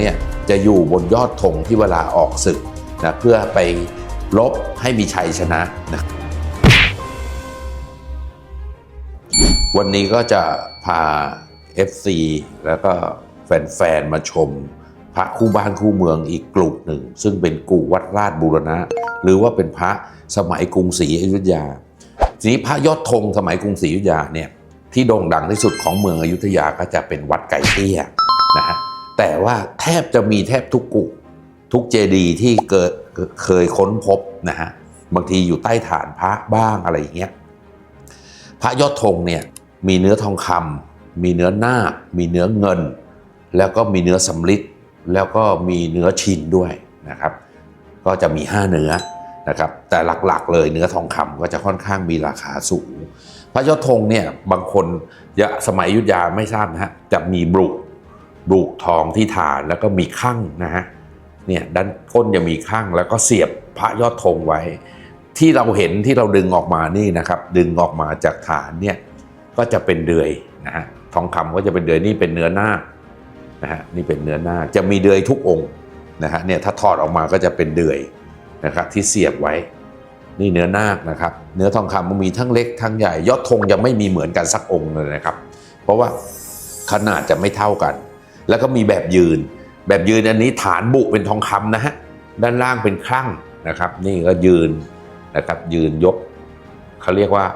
เนี่ยจะอยู่บนยอดธงที่เวลาออกศึกนะเพื่อไปลบให้มีชัยชนะนะวันนี้ก็จะพา FC แล้วก็แฟน ๆ มาชม พระคู่บ้านคู่เมืองอีกกลุ่มหนึ่ง ซึ่งเป็นกู่วัดราชบูรณะ หรือว่าเป็นพระสมัยกรุงศรีอยุธยาทีนี้พระยอดธงสมัยกรุงศรีอยุธยาเนี่ยที่โด่งดังที่สุดของเมืองอยุธยาก็จะเป็นวัดไก่เตี้ยนะฮะ แต่ว่าแทบจะมีแทบทุกกุทุกเจดีย์ที่เกิดเคยค้นพบนะฮะบางทีอยู่ใต้ฐานพระบ้างอะไรอย่างเงี้ยพระยอดธงเนี่ยมีเนื้อทองคำมีเนื้อหน้า มีเนื้อเงิน แล้วก็มีเนื้อสำลิดแล้วก็มีเนื้อชินด้วยนะครับ ก็จะมี 5 เนื้อนะครับ แต่หลักๆ เลยเนื้อทองคำก็จะค่อนข้างมีราคาสูง พระยอดธงเนี่ยบางคนยสมัยยุทธยาไม่ทราบนะฮะจะมีบรุ บรุทองที่ฐานแล้วก็มีข้างนะฮะเนี่ยด้านก้นจะมีข้างแล้วก็เสียบพระยอดธงไว้ ที่เราเห็นที่เราดึงออกมานี่นะครับ ดึงออกมาจากฐานเนี่ยก็จะเป็นเดือยนะฮะทองคำก็จะเป็นเดือยนี่เป็นเนื้อหน้านะฮะนี่เป็นเนื้อหน้าจะมีเดือยทุกองค์นะฮะเนี่ยถ้าถอดออกมาก็จะเป็นเดือยนะครับที่เสียบไว้นี่เนื้อนาคนะครับ เนื้อทองคำมันมีทั้งเล็กทั้งใหญ่ ยอดธงยังไม่มีเหมือนกันสักองค์เลยนะครับ เพราะว่าขนาดจะไม่เท่ากัน แล้วก็มีแบบยืน แบบยืนอันนี้ฐานบุเป็นทองคำนะฮะด้านล่างเป็นครั่งนะครับ นี่ก็ยืนนะครับ ยืนยกเขาเรียกว่า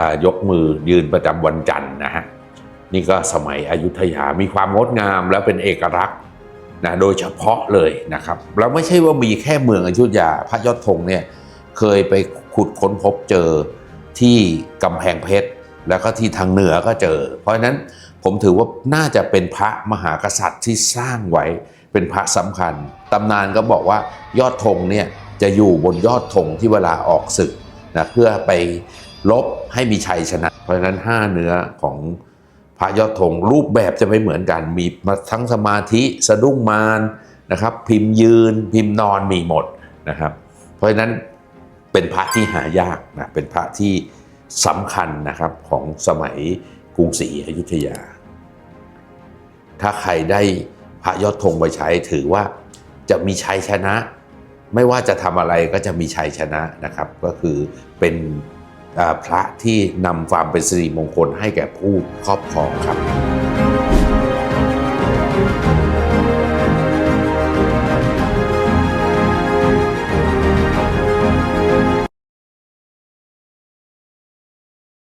อ่ายกมือยืนประจำวันจันทร์นะฮะนี่ก็สมัยอยุธยามีความงดงามและเป็นเอกลักษณ์นะโดยเฉพาะเลยนะครับแล้วไม่ใช่ว่ามีแค่เมืองอยุธยาพระยอดธงเนี่ยเคยไปขุดค้นพบเจอที่กำแพงเพชรแล้วก็ที่ทางเหนือก็เจอ เพราะฉะนั้น ผมถือว่าน่าจะเป็นพระมหากษัตริย์ที่สร้างไว้เป็นพระสำคัญตำนานก็บอกว่ายอดธงเนี่ยจะอยู่บนยอดธงที่เวลาออกศึกนะเพื่อไปลบให้มีชัยชนะ เพราะฉะนั้น 5 เนื้อของพระยอดธงรูปแบบจะไม่เหมือนกัน มีมาทั้งสมาธิสะดุ้งมารนะครับ พิมพ์ยืน พิมพ์นอนมีหมดนะครับ เพราะฉะนั้นเป็นพระที่หายากนะเป็นพระที่สำคัญนะครับของสมัย รุงศรีอยุธยา ถ้าใครได้พระยอดธงไปใช้ถือว่าจะมีชัยชนะ ไม่ว่าจะทำอะไรก็จะมีชัยชนะนะครับ ก็คือเป็นพระที่นำความเป็นสิริมงคลให้แก่ผู้ครอบครองครับ